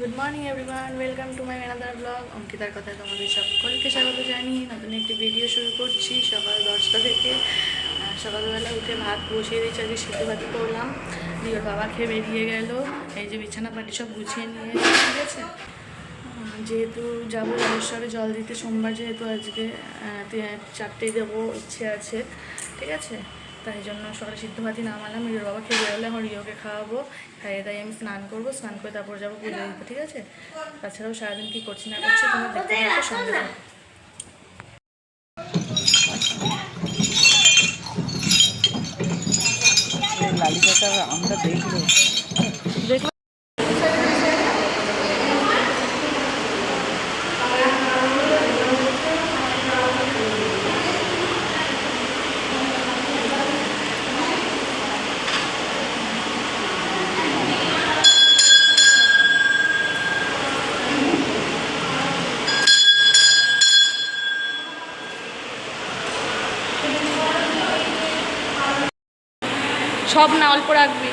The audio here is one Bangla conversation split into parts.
Good morning everyone welcome to my another blog অঙ্কিতার কথায় তোমাদের সকলকে স্বাগত জানিয়ে নতুন একটি ভিডিও শুরু করছি সকাল দশটা থেকে। সকালবেলা উঠে ভাত বসিয়ে দিয়েছি, আজকে সিদ্ধ ভাত করলাম। দিয়ে বাবা খেয়ে বেরিয়ে গেল। এই যে বিছানা পাটি সব গুছিয়ে নিয়ে ঠিক আছে? যেহেতু যাব জলেশ্বরে জল দিতে, সোমবার যেহেতু আজকে চারটেই দেবো ইচ্ছে আছে, ঠিক আছে? তাই জন্য সকালে সিদ্ধ ভাতি নামালাম রিওর বাবা খেয়ে বেরোলে এখন রিওকে খাওয়াবো। খাইয়ে তাই আমি স্নান করব স্নান করে তারপর যাব পুজো দিতে ঠিক আছে? তাছাড়াও সারাদিন কী করছি না করছি তোমার দেখতে থাকো সঙ্গে লালিকাটা আমরা দেখল দেখো সব না অল্প রাখবি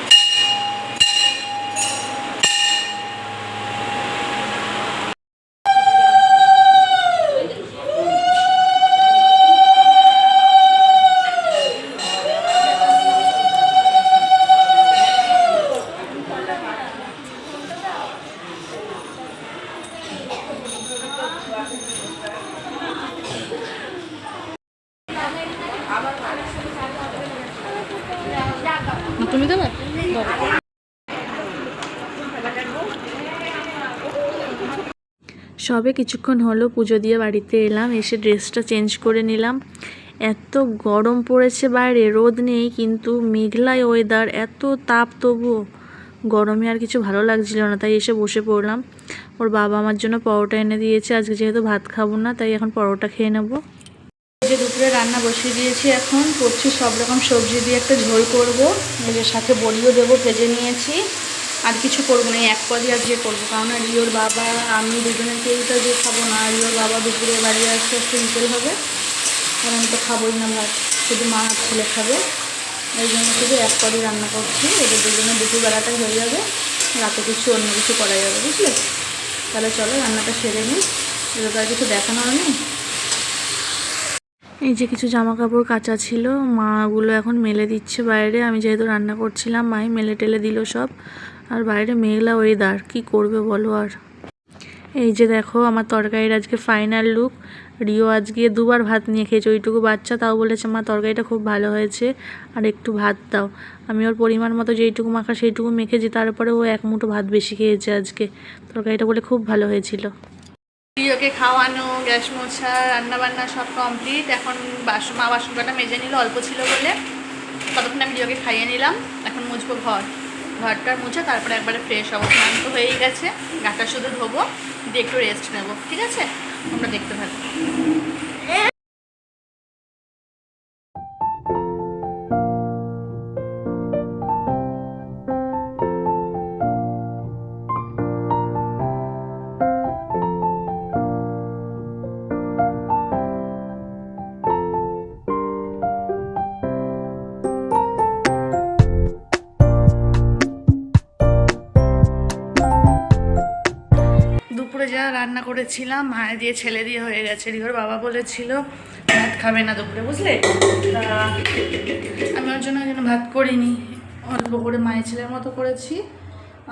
তুমি দেবে সবে কিছুক্ষণ হলো, পুজো দিয়ে বাড়িতে এলাম, এসে ড্রেসটা চেঞ্জ করে নিলাম। এত গরম পড়েছে বাইরে, রোদ নেই, কিন্তু মেঘলাই ওয়েদার এত তাপ তবুও। গরমে আর কিছু ভালো লাগছিল না, তাই এসে বসে পড়লাম। ওর বাবা আমার জন্য পরোটা এনে দিয়েছে, আজকে যেহেতু ভাত খাব না, তাই এখন পরোটা খেয়ে নেব। যে দুপুরে রান্না বসিয়ে দিয়েছি এখন, করছি সব রকম সবজি দিয়ে একটা ঝোল করব। নিজের সাথে বড়িও দেবো, ভেজে নিয়েছি। আর কিছু করব না এক পদই আর যে করব। কারণ রিওর বাবা, আমি দুজনে কেউটা যে খাব না। রিওর বাবা দুপুরে বাড়ি আসতে বিকেল হবে। আর আমি তো খাবোই না, ভাত। শুধু মা ছেলে খাবে। এই জন্য শুধু এক পদই রান্না করছি। এদের দুজনে দুপুরবেলাটাই হয়ে যাবে। রাতে কিছু অন্য কিছু করা যাবে, বুঝলে? তাহলে চলো, রান্নাটা সেরে নিই। এদের আর কিছু দেখানো নেই এই যে কিছু জামা কাপড় কাঁচা ছিল, মাগুলো এখন মেলে দিচ্ছে বাইরে। আমি যেহেতু রান্না করছিলাম, মাই মেলে টেলে দিল সব। আর বাইরে মেঘলা ওয়েদার, কি করবে বলো আর? এই যে দেখো, আমার তরকারির আজকে ফাইনাল লুক রিও আজকে দুবার ভাত নিয়ে খেয়েছে, ওইটুকু বাচ্চা তাও বলেছে, মা, তরকারিটা খুব ভালো হয়েছে, আর একটু ভাত দাও। আমি ওর পরিমাণ মতো যেইটুকু মাখা সেইটুকু মেখেছি, তারপরে ও এক মুঠো ভাত বেশি খেয়েছে আজকে। তরকারিটা বলে খুব ভালো হয়েছিল। প্রিয়কে খাওয়ানো, গ্যাস মোছা রান্না বান্না সব কমপ্লিট এখন বাসন, মা বাসন কটা মেজে নিল, অল্প ছিল বলে। ততক্ষণ আমি প্রিয়কে খাইয়ে নিলাম। এখন মুছবো ঘর। ঘরটা মুছে তারপরে একবারে ফ্রেশ হব। স্নান তো হয়েই গেছে। গাটা শুধু ধোবো, দিয়ে একটু রেস্ট নেব। ঠিক আছে? আমরা দেখতে থাকো। করেছিলাম, মায়ের দিয়ে ছেলে দিয়ে হয়ে গেছে। রিহর বাবা বলেছিল, ভাত খাবে না দুপুরে, বুঝলে? আমি ওর জন্য জন্য ভাত করিনি। অল্প করে মায়ের ছেলের মতো করেছি।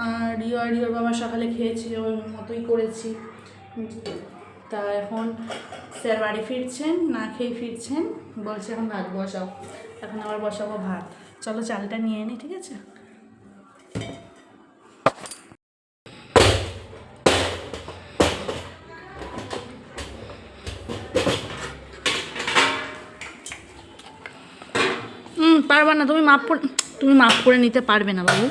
আর রিও আর রিওর বাবা সকালে খেয়েছি, ওর মতোই করেছি। তা এখন স্যার বাড়ি ফিরছেন, না খেয়ে ফিরছেন, বলছে এখন ভাত বসাও। এখন আবার বসাবো ভাত। চলো চালটা নিয়ে নিই ঠিক আছে? পারবে না, তুমি মাপ করে তুমি মাপ করে নিতে পারবে না বাবু।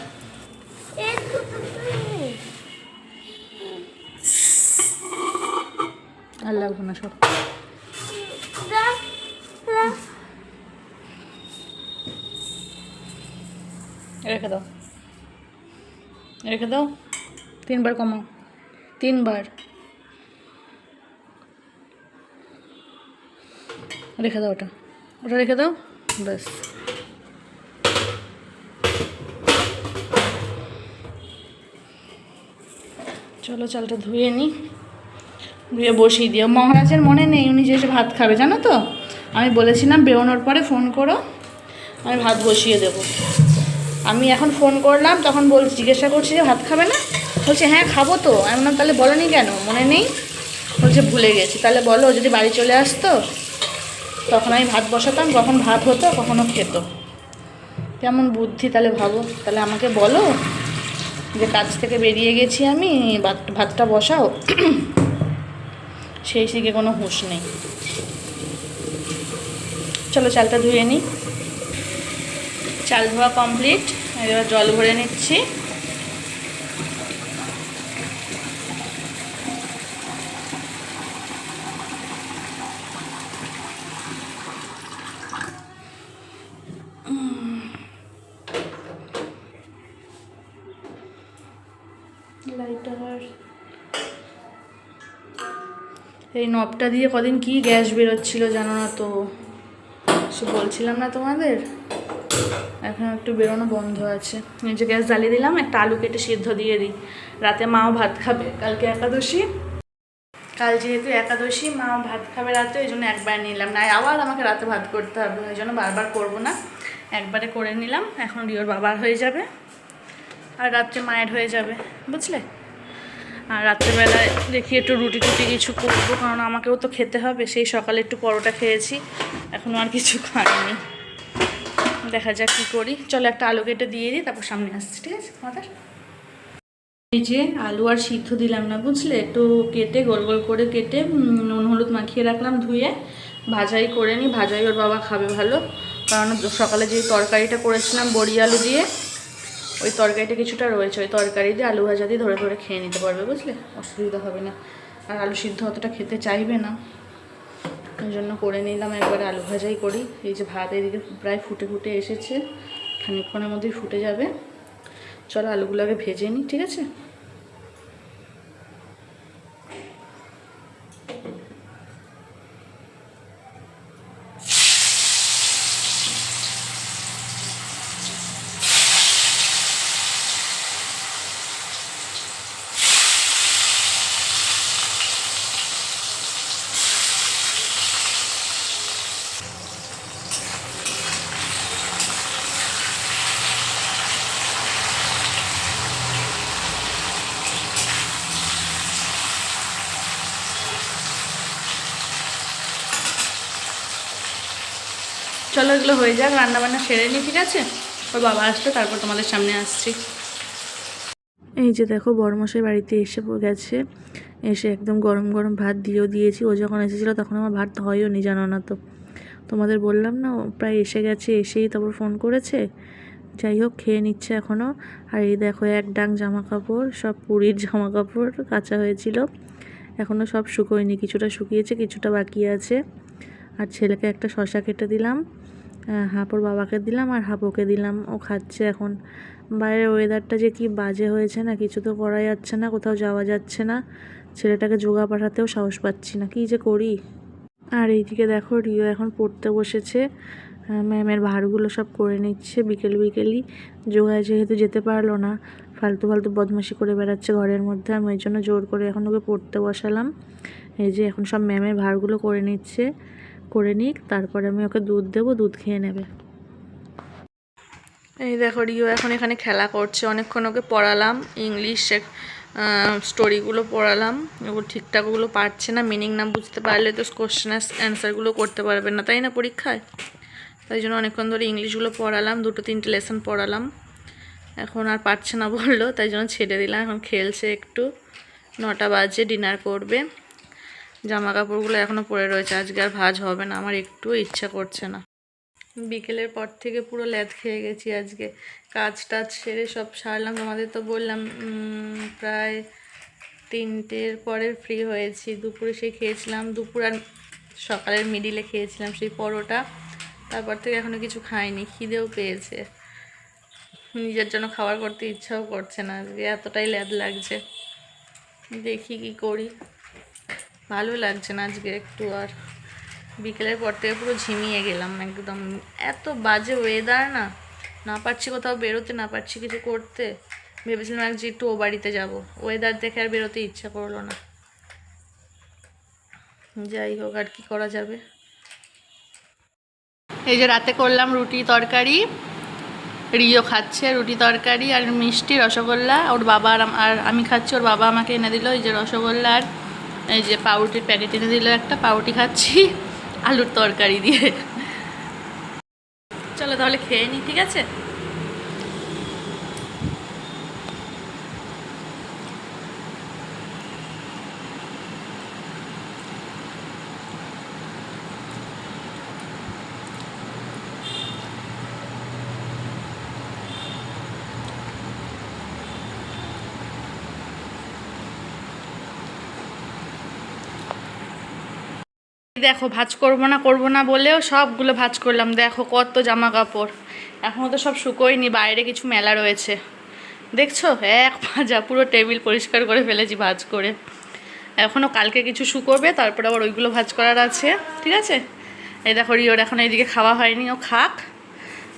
আর লাগবে না সব। রেখে দাও। রেখে দাও। তিনবার কমাও। তিনবার। রেখে দাও ওটা। ওটা রেখে দাও। ব্যাস। চলো চালটা ধুয়ে নিই। ধুয়ে বসিয়ে দিও। মহারাজের মনে নেই, উনি যে ভাত খাবে, জানো তো? আমি বলেছিলাম বেরোনোর পরে ফোন করো, আমি ভাত বসিয়ে দেবো। আমি এখন ফোন করলাম, তখন বল জিজ্ঞাসা করছি যে ভাত খাবে না? বলছে হ্যাঁ খাব তো। আমি তাহলে বলোনি কেন? মনে নেই? বলছে, ভুলে গেছি। তাহলে বলো, যদি বাড়ি চলে আসতো? তখন আমি ভাত বসাতাম, কখন ভাত হতো, কখনো খেত। কেমন বুদ্ধি, তাহলে ভাবো। তাহলে আমাকে বলো যে কাজ থেকে বেরিয়ে গেছি আমি, ভাত- ভাতটা বসাও। সেই শিখে কোনো হুঁশ নেই। চলো চালটা ধুয়ে নিই চাল ধোয়া কমপ্লিট এবার জল ভরে নিচ্ছি। এই নবটা দিয়ে কদিন কি গ্যাস বেরোচ্ছিল জানো না তো? সে বলছিলাম না তোমাদের? এখন একটু বেরোনো বন্ধ আছে। এই যে গ্যাস জ্বালিয়ে দিলাম, একটা আলু কেটে সিদ্ধ দিয়ে দিই। রাতে মাও ভাত খাবে, কালকে একাদশী। কাল যেহেতু একাদশী, মা ভাত খাবে রাতে ওই জন্য একবার নিলাম। না, আবার আমাকে রাতে ভাত করতে হবে, ওই জন্য বারবার করব না। একবারে করে নিলাম, এখন রিওর বাবার হয়ে যাবে। আর রাত্রে মায়ের হয়ে যাবে, বুঝলে? আর রাত্রেবেলায় দেখি একটু রুটি টুটি কিছু করব, কারণ আমাকেও তো খেতে হবে, সেই সকালে একটু পরোটা খেয়েছি এখনও আর কিছু খাইনি। দেখা যাক কী করি। চলো একটা আলু কেটে দিয়ে দিই, তারপর সামনে আসছি, ঠিক আছে মাথার এই যে আলু আর সিদ্ধ দিলাম না, বুঝলে? একটু কেটে, গোল গোল করে কেটে নুন হলুদ মাখিয়ে রাখলাম, ধুয়ে, ভাজাই করে নিই ভাজাই ওর বাবা খাবে ভালো, কারণ সকালে যে তরকারিটা করেছিলাম, বড়ি আলু দিয়ে ওই তরকারিটা কিছুটা রয়েছে, ওই তরকারি দিয়ে আলু ভাজা দিয়ে ধরে ধরে খেয়ে নিতে পারবে, বুঝলে? অসুবিধা হবে না। আর আলু সিদ্ধ অতটা খেতে চাইবে না। ওই জন্য করে নিলাম, একবারে আলু ভাজাই করি। এই যে ভাত এদিকে প্রায় ফুটে ফুটে এসেছে, খানিকক্ষণের মধ্যেই ফুটে যাবে। চলো আলুগুলো আগে ভেজে নিই, ঠিক আছে? চলো এগুলো হয়ে যাক রান্না বান্না সেরে নিই ঠিক আছে? ওর বাবা আসবে, তারপর তোমাদের সামনে আসছি। এই যে দেখো বড়মশাই বাড়িতে এসে গেছে। এসে একদম গরম গরম ভাত দিয়েও দিয়েছি। ও যখন এসেছিল, তখন আমার ভাত হয়ও নি, জানো না তো। তোমাদের বললাম না প্রায় এসে গেছে, এসেই তারপর ফোন করেছে। যাই হোক, খেয়ে নিচ্ছে এখনও আর এই দেখো, এক ডাং জামা কাপড় সব পুরীর জামা কাপড় কাঁচা হয়েছিল। এখনও সব শুকোয়নি, কিছুটা শুকিয়েছে, কিছুটা বাকি আছে। আর ছেলেকে একটা শশা কেটে দিলাম হাঁপোর বাবাকে দিলাম আর হাঁপোকে দিলাম। ও খাচ্ছে এখন। বাইরের ওয়েদারটা যে কি বাজে হয়েছে না, কিছু তো করা যাচ্ছে না, কোথাও যাওয়া যাচ্ছে না। ছেলেটাকে যোগা পাঠাতেও সাহস পাচ্ছি না, কী যে করি? আর এইদিকে দেখো, রিও এখন পড়তে বসেছে। ম্যামের ভারগুলো সব করে নিচ্ছে বিকেল বিকেলই। যোগায় যেহেতু যেতে পারল না, ফালতু ফালতু বদমাশি করে বেড়াচ্ছে ঘরের মধ্যে। আমি ওই জন্য জোর করে এখন ওকে পড়তে বসালাম। এই যে এখন সব ম্যামের ভারগুলো করে নিচ্ছে। করে নিক, তারপরে আমি ওকে দুধ দেবো, দুধ খেয়ে নেবে। এই দেখো, রিও এখন এখানে খেলা করছে। অনেকক্ষণ ওকে পড়ালাম, ইংলিশ স্টোরিগুলো পড়ালাম। ওগুলো ঠিকঠাক ওগুলো পারছে না মিনিং না বুঝতে পারলে তো কোশ্চেন অ্যান্সারগুলো করতে পারবে না, তাই না পরীক্ষায়? তাই জন্য অনেকক্ষণ ধরে ইংলিশগুলো পড়ালাম, দুটো তিনটে লেসন পড়ালাম। এখন আর পারছে না বলল, তাই জন্য ছেড়ে দিলাম। এখন খেলছে একটু। নটা বাজে ডিনার করবে। জামা কাপড়গুলো এখনও পরে রয়েছে। আজকে আর ভাজ হবে না, আমার একটুও ইচ্ছা করছে না। বিকেলের পর থেকে পুরো ল্যাদ খেয়ে গেছি আজকে। কাজ টাজ সেরে সব সারলাম। তোমাদের তো বললাম প্রায় তিনটের পরে ফ্রি হয়েছি। দুপুরে সেই খেয়েছিলাম, দুপুর আর সকালের মিডিলে খেয়েছিলাম সেই পরোটা। তারপর থেকে এখনও কিছু খাইনি, খিদেও পেয়েছে। নিজের জন্য খাবার করতে ইচ্ছাও করছে না আজকে, এতটাই ল্যাদ লাগছে। দেখি কি করি। ভালো লাগছে না আজকে একটু আর। বিকেলের পর থেকে পুরো ঝিমিয়ে গেলাম একদম। এত বাজে ওয়েদার না। না পারছি কোথাও বেরোতে, না পারছি কিছু করতে। ভেবেছিলাম যে একটু ও বাড়িতে যাব। ওয়েদার দেখে আর বেরোতে ইচ্ছা করল না। যাই হোক, আর কি করা যাবে? এই যে রাতে করলাম রুটি তরকারি। রিও খাচ্ছে রুটি তরকারি আর মিষ্টি রসগোল্লা। ওর বাবা আর আমি খাচ্ছি, ওর বাবা আমাকে এনে দিল এই যে রসগোল্লা আর এই যে পাউরুটির প্যাকেট এনে দিল একটা, পাউরুটি খাচ্ছি, আলুর তরকারি দিয়ে। চলো তাহলে খেয়ে নি, ঠিক আছে? দেখো, ভাজ করব না, করব না বলেও সবগুলো ভাজ করলাম। দেখো, কত জামা কাপড় এখনও তো সব শুকোয়নি, বাইরে কিছু মেলা রয়েছে। দেখছ? এক ভাজা পুরো টেবিল পরিষ্কার করে ফেলেছি ভাজ করে। এখনও কালকে কিছু শুকোবে, তারপর আবার ওইগুলো ভাজ করার আছে, ঠিক আছে? এই দেখো, রিওর এখন এইদিকে খাওয়া হয়নি, ও খাক।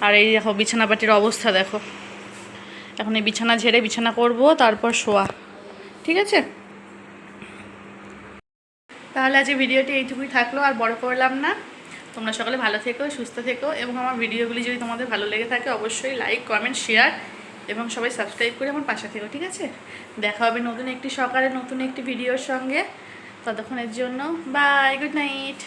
আর এই দেখো, বিছানাপাটির অবস্থা দেখো। এখন এই বিছানা ঝেড়ে বিছানা করব, তারপর শোয়া, ঠিক আছে? তাহলে আজ ভিডিওটি এইটুকুই থাকল, আর বড় করলাম না। তোমরা সকলে ভালো থেকো, সুস্থ থেকো, এবং আমার ভিডিওগুলি যদি তোমাদের ভালো লেগে থাকে, অবশ্যই লাইক কমেন্ট শেয়ার এবং সবাই সাবস্ক্রাইব করে আমার পাশে থেকো, ঠিক আছে? দেখা হবে নতুন একটি সকালে নতুন একটি ভিডিওর সঙ্গে। ততক্ষণের জন্য বাই গুড নাইট